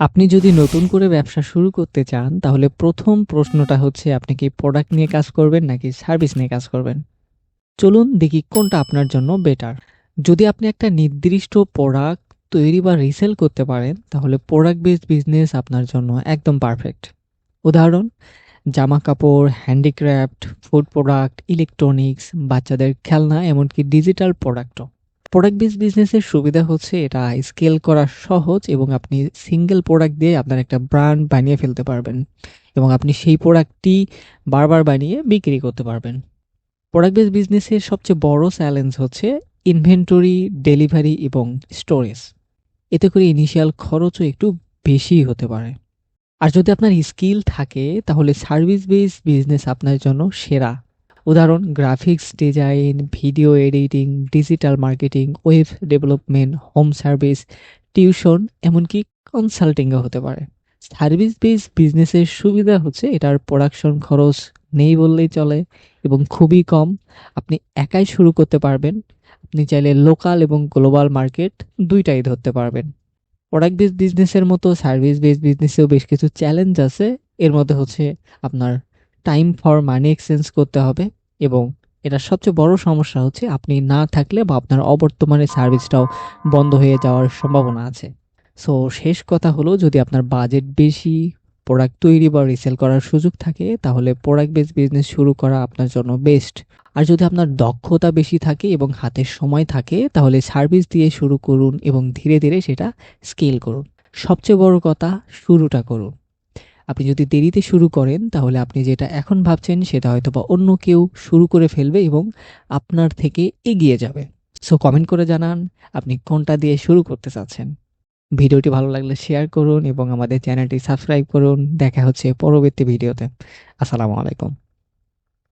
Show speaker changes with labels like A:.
A: আপনি যদি নতুন করে ব্যবসা শুরু করতে চান, তাহলে প্রথম প্রশ্নটা হচ্ছে, আপনি কি প্রোডাক্ট নিয়ে কাজ করবেন নাকি সার্ভিস নিয়ে কাজ করবেন? চলুন দেখি কোনটা আপনার জন্য বেটার যদি আপনি একটা নির্দিষ্ট প্রোডাক্ট তৈরি বা রিসেল করতে পারেন, তাহলে প্রোডাক্ট বেসড বিজনেস আপনার জন্য একদম পারফেক্ট উদাহরণ, জামা কাপড় হ্যান্ডিক্রাফট ফুড প্রোডাক্ট ইলেকট্রনিক্স বাচ্চাদের খেলনা, এমনকি ডিজিটাল প্রোডাক্টও প্রোডাক্ট বেস বিজনেসের সুবিধা হচ্ছে এটা স্কেল করা সহজ এবং আপনি সিঙ্গেল প্রোডাক্ট দিয়ে আপনার একটা ব্র্যান্ড বানিয়ে ফেলতে পারবেন এবং আপনি সেই প্রোডাক্টটি বারবার বানিয়ে বিক্রি করতে পারবেন। প্রোডাক্ট বেস বিজনেসের সবচেয়ে বড় চ্যালেঞ্জ হচ্ছে ইনভেন্টরি ডেলিভারি এবং স্টোরেজ এতে করে ইনিশিয়াল খরচও একটু বেশি হতে পারে। আর যদি আপনার স্কিল থাকে, তাহলে সার্ভিস বেস বিজনেস আপনার জন্য সেরা। উদাহরণ graphics design video editing digital marketing web development home service tuition এমনকি কনসাল্টিংও হতে পারে। সার্ভিস বেস বিজনেসের সুবিধা হচ্ছে এটার প্রোডাকশন খরচ নেই বললেই চলে এবং খুবই কম। আপনি একাই শুরু করতে পারবেন। আপনি চাইলে লোকাল এবং গ্লোবাল মার্কেট দুইটাই ধরতে পারবেন। প্রোডাক্ট বেস বিজনেসের মতো সার্ভিস বেস বিজনেসেও বেশ কিছু চ্যালেঞ্জ আছে। এর মধ্যে হচ্ছে আপনার টাইম ফর মানি এক্সচেঞ্জ করতে হবে এবং এটার সবচেয়ে বড় সমস্যা হচ্ছে আপনি না থাকলে বা আপনার অবর্তমানে সার্ভিসটাও বন্ধ হয়ে যাওয়ার সম্ভাবনা আছে। সো শেষ কথা হলো যদি আপনার বাজেট বেশি প্রোডাক্ট তৈরি বা রিসেল করার সুযোগ থাকে, তাহলে প্রোডাক্ট বেস বিজনেস শুরু করা আপনার জন্য বেস্ট আর যদি আপনার দক্ষতা বেশি থাকে এবং হাতের সময় থাকে, তাহলে সার্ভিস দিয়ে শুরু করুন এবং ধীরে ধীরে সেটা স্কেল করুন। সবচেয়ে বড় কথা, শুরুটা করুন। আপনি যদি দেরিতে শুরু করেন, তাহলে আপনি যেটা এখন ভাবছেন, সেটা হয়তো বা অন্য কেউ শুরু করে ফেলবে এবং আপনার থেকে এগিয়ে যাবে। সো কমেন্ট করে জানান, আপনি কোনটা দিয়ে শুরু করতে চাচ্ছেন। ভিডিওটি ভালো লাগলে শেয়ার করুন এবং আমাদের চ্যানেলটি সাবস্ক্রাইব করুন। দেখা হচ্ছে পরবর্তী ভিডিওতে। আসসালামু আলাইকুম।